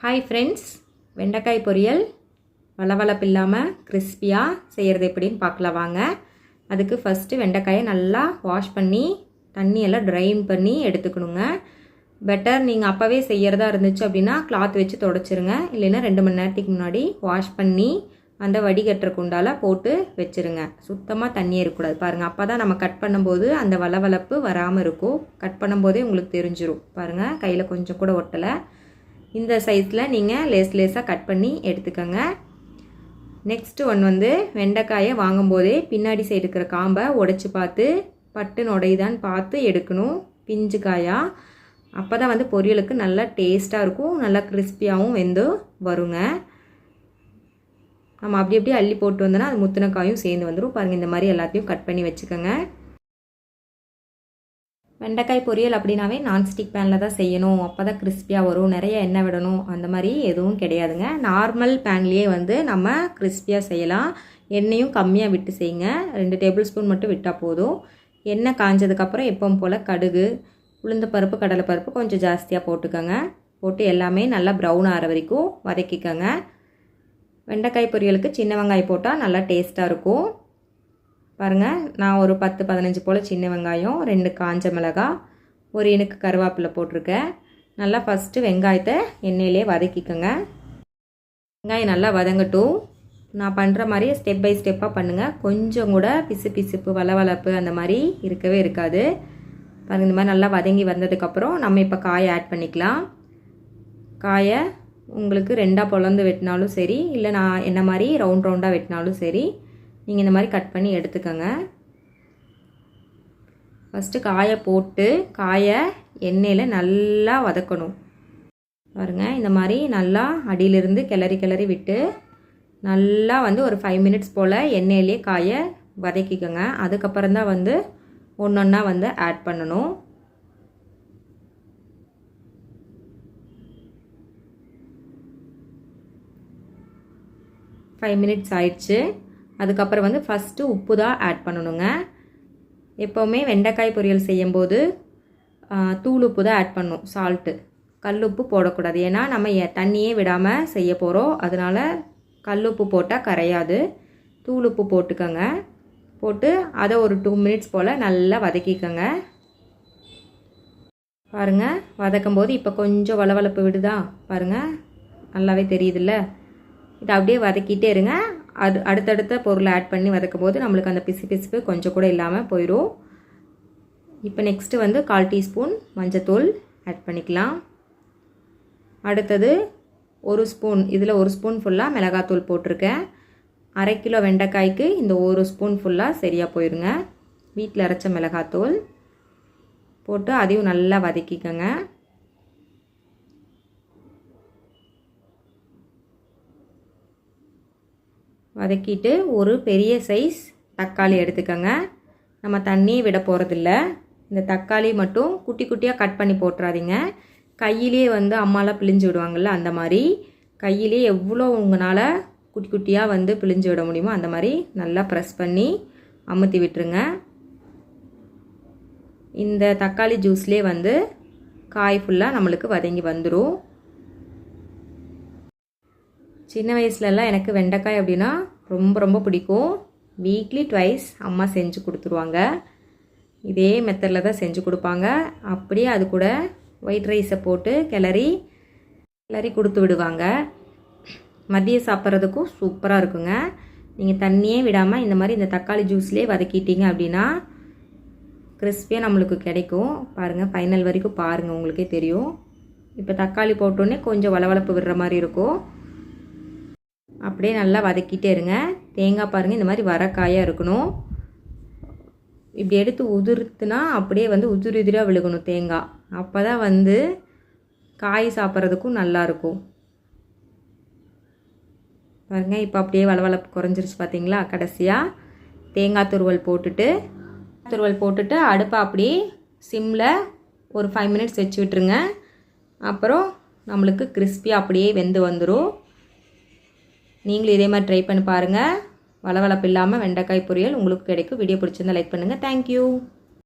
Hi friends வெண்டைக்காய் பொரியல் வளவளப்பு இல்லாமல் கிறிஸ்பியாக செய்கிறது எப்படின்னு பார்க்கலாம் வாங்க. அதுக்கு ஃபஸ்ட்டு வெண்டைக்காயை நல்லா வாஷ் பண்ணி தண்ணியெல்லாம் ட்ரைன் பண்ணி எடுத்துக்கணுங்க. பெட்டர் நீங்கள் அப்போவே செய்கிறதா இருந்துச்சு அப்படின்னா கிளாத் வச்சு தொடச்சிருங்க. இல்லைன்னா ரெண்டு மணி நேரத்துக்கு முன்னாடி வாஷ் பண்ணி அந்த வடிகட்டுறக்குண்டால போட்டு வச்சுருங்க. சுத்தமாக தண்ணியே இருக்கக்கூடாது. பாருங்கள் அப்போ தான் நம்ம கட் பண்ணும்போது அந்த வளவளப்பு வராமல் இருக்கும். கட் பண்ணும்போதே உங்களுக்கு தெரிஞ்சிடும் பாருங்கள் கையில் கொஞ்சம் கூட ஒட்டலை. இந்த சைஸில் நீங்கள் லேஸ் லேஸாக கட் பண்ணி எடுத்துக்கோங்க. நெக்ஸ்ட்டு ஒன் வந்து வெண்டைக்காயை வாங்கும்போதே பின்னாடி சைடு இருக்கிற காம்பை உடைச்சி பார்த்து பட்டுன்னு உடையுதான்னு பார்த்து எடுக்கணும். பிஞ்சு காயாக அப்போ தான் வந்து பொரியலுக்கு நல்லா டேஸ்ட்டாக இருக்கும். நல்லா கிறிஸ்பியாகவும் வெந்து வருங்க. நம்ம அப்படி அப்படியே அள்ளி போட்டு வந்தோன்னா அது முத்தின காயும் சேர்ந்து வந்துடும் பாருங்கள் இந்த மாதிரி எல்லாத்தையும் கட் பண்ணி வச்சுக்கோங்க. வெண்டைக்காய் பொரியல் அப்படின்னாவே நான்ஸ்டிக் பேனில் தான் செய்யணும். அப்போ தான் கிறிஸ்பியாக வரும். நிறைய எண்ணெய் விடணும். அந்த மாதிரி எதுவும் கிடையாதுங்க. நார்மல் பேன்லேயே வந்து நம்ம கிறிஸ்பியாக செய்யலாம். எண்ணெயும் கம்மியாக விட்டு செய்யுங்க. ரெண்டு டேபிள் ஸ்பூன் மட்டும் விட்டால் போதும். எண்ணெய் காஞ்சதுக்கப்புறம் எப்பவும் போல் கடுகு உளுந்த பருப்பு கடலை பருப்பு கொஞ்சம் ஜாஸ்தியாக போட்டுக்கோங்க. போட்டு எல்லாமே நல்லா ப்ரௌன் ஆகிற வரைக்கும் வதக்கிக்கோங்க. வெண்டைக்காய் பொரியலுக்கு சின்ன வெங்காயம் போட்டால் நல்லா டேஸ்ட்டாக இருக்கும். பாருங்கள் நான் ஒரு பத்து பதினஞ்சு போல் சின்ன வெங்காயம் ரெண்டு காஞ்ச மிளகா ஒரு இனுக்கு கருவேப்பிலை போட்டிருக்கேன். நல்லா ஃபஸ்ட்டு வெங்காயத்தை எண்ணெயிலே வதக்கிக்கோங்க. வெங்காயம் நல்லா வதங்கட்டும். நான் பண்ணுற மாதிரியே ஸ்டெப் பை ஸ்டெப்பாக பண்ணுங்கள் கொஞ்சம் கூட பிசு பிசுப்பு வளவளப்பு அந்த மாதிரி இருக்கவே இருக்காது. பாருங்கள் இந்த மாதிரி நல்லா வதங்கி வந்ததுக்கப்புறம் நம்ம இப்போ காயை ஆட் பண்ணிக்கலாம். காயை உங்களுக்கு ரெண்டாக பொழந்து வெட்டினாலும் சரி இல்லை நான் என்ன மாதிரி ரவுண்ட் ரவுண்டாக வெட்டினாலும் சரி நீங்கள் இந்த மாதிரி கட் பண்ணி எடுத்துக்கோங்க. ஃபஸ்ட்டு காயை போட்டு காயை எண்ணெயில் நல்லா வதக்கணும். பாருங்கள் இந்த மாதிரி நல்லா அடியிலிருந்து கிளறி கிளறி விட்டு நல்லா வந்து ஒரு ஃபைவ் மினிட்ஸ் போல் எண்ணெயிலே காயை வதக்கிக்கோங்க. அதுக்கப்புறம் தான் வந்து ஒன்று ஒன்றா வந்து ஆட் பண்ணணும். ஃபைவ் மினிட்ஸ் ஆயிடுச்சு. அதுக்கப்புறம் வந்து ஃபஸ்ட்டு உப்பு தான் ஆட் பண்ணணுங்க. எப்போவுமே வெண்டைக்காய் பொரியல் செய்யும்போது தூள் உப்பு தான் ஆட் பண்ணும் சால்ட்டு கல் உப்பு போடக்கூடாது. ஏன்னா நம்ம தண்ணியே விடாமல் செய்ய போகிறோம் அதனால் கல் உப்பு போட்டால் கரையாது. தூள் உப்பு போட்டுக்கோங்க. போட்டு அதை ஒரு டூ மினிட்ஸ் போல் நல்லா வதக்கிக்கோங்க. பாருங்கள் வதக்கும் போது இப்போ கொஞ்சம் வளவளப்பு விடுதா? பாருங்கள் நல்லாவே தெரியுதுல்ல? இதை அப்படியே வதக்கிட்டே இருங்க. அது அடுத்தடுத்த பொருளை ஆட் பண்ணி வதக்கும் போது நம்மளுக்கு அந்த பிசு பிசுப்பு கொஞ்சம் கூட இல்லாமல் போயிடும் இப்போ நெக்ஸ்ட்டு வந்து கால் டீஸ்பூன் மஞ்சத்தூள் ஆட் பண்ணிக்கலாம். அடுத்தது ஒரு ஸ்பூன் இதில் ஒரு ஸ்பூன் ஃபுல்லாக மிளகாத்தூள் போட்டிருக்கேன். அரை கிலோ வெண்டைக்காய்க்கு இந்த ஒரு ஸ்பூன் ஃபுல்லாக சரியாக போயிருங்க. வீட்டில் அரைச்ச மிளகாத்தூள் போட்டு அதையும் நல்லா வதக்கிக்கோங்க. வதக்கிட்டு ஒரு பெரிய சைஸ் தக்காளி எடுத்துக்கோங்க. நம்ம தண்ணி விட போகிறதில்ல இந்த தக்காளி மட்டும் குட்டி குட்டியாக கட் பண்ணி போட்டுறாதீங்க. கையிலே வந்து அம்மாலாம் பிழிஞ்சு விடுவாங்கள்ல அந்த மாதிரி. கையிலே எவ்வளோ உங்களால் குட்டி குட்டியாக வந்து பிழிஞ்சு விட முடியுமோ அந்த மாதிரி நல்லா ப்ரெஸ் பண்ணி அமுத்தி விட்டுருங்க. இந்த தக்காளி ஜூஸ்லேயே வந்து காய் ஃபுல்லாக நம்மளுக்கு வதங்கி வந்துடும் சின்ன வயசுலலாம் எனக்கு வெண்டைக்காய் அப்படின்னா ரொம்ப ரொம்ப பிடிக்கும். வீக்லி ட்வைஸ் அம்மா செஞ்சு கொடுத்துருவாங்க. இதே மெத்தடில் தான் செஞ்சு கொடுப்பாங்க. அப்படியே அது கூட ஒயிட் ரைஸை போட்டு கிளறி கிளறி கொடுத்து விடுவாங்க. மதியம் சாப்பிட்றதுக்கும் சூப்பராக இருக்குங்க. நீங்கள் தண்ணியே விடாமல் இந்த மாதிரி இந்த தக்காளி ஜூஸ்லேயே வதக்கிட்டீங்க அப்படின்னா கிறிஸ்பியாக நம்மளுக்கு கிடைக்கும். பாருங்கள் ஃபைனல் வரைக்கும் பாருங்கள் உங்களுக்கே தெரியும். இப்போ தக்காளி போட்டோன்னே கொஞ்சம் வளவளப்பு விடுற மாதிரி இருக்கும். அப்படியே நல்லா வதக்கிட்டே இருங்க. தேங்காய் பாருங்கள் இந்த மாதிரி வரக்காயாக இருக்கணும். இப்படி எடுத்து உதிர்த்துனா அப்படியே வந்து உதிரி உதிராக விழுகணும் தேங்காய். அப்போ தான் வந்து காய் சாப்பிட்றதுக்கும் நல்லாயிருக்கும் பாருங்கள் இப்போ அப்படியே வளவளப்பு குறைஞ்சிருச்சு பார்த்தீங்களா கடைசியாக தேங்காய் துருவல் போட்டுட்டு துருவல் போட்டுட்டு அடுப்பை அப்படியே சிம்மில் ஒரு ஃபைவ் மினிட்ஸ் வச்சு விட்டுருங்க. அப்புறம் நம்மளுக்கு கிறிஸ்பியாக அப்படியே வெந்து வந்துடும் நீங்களும் இதே மாதிரி ட்ரை பண்ணி பாருங்கள் வளவளப்பு இல்லாமல் வெண்டைக்காய் பொரியல் உங்களுக்கு கிடைக்கும். வீடியோ பிடிச்சிருந்தா லைக் பண்ணுங்கள் தேங்க்யூ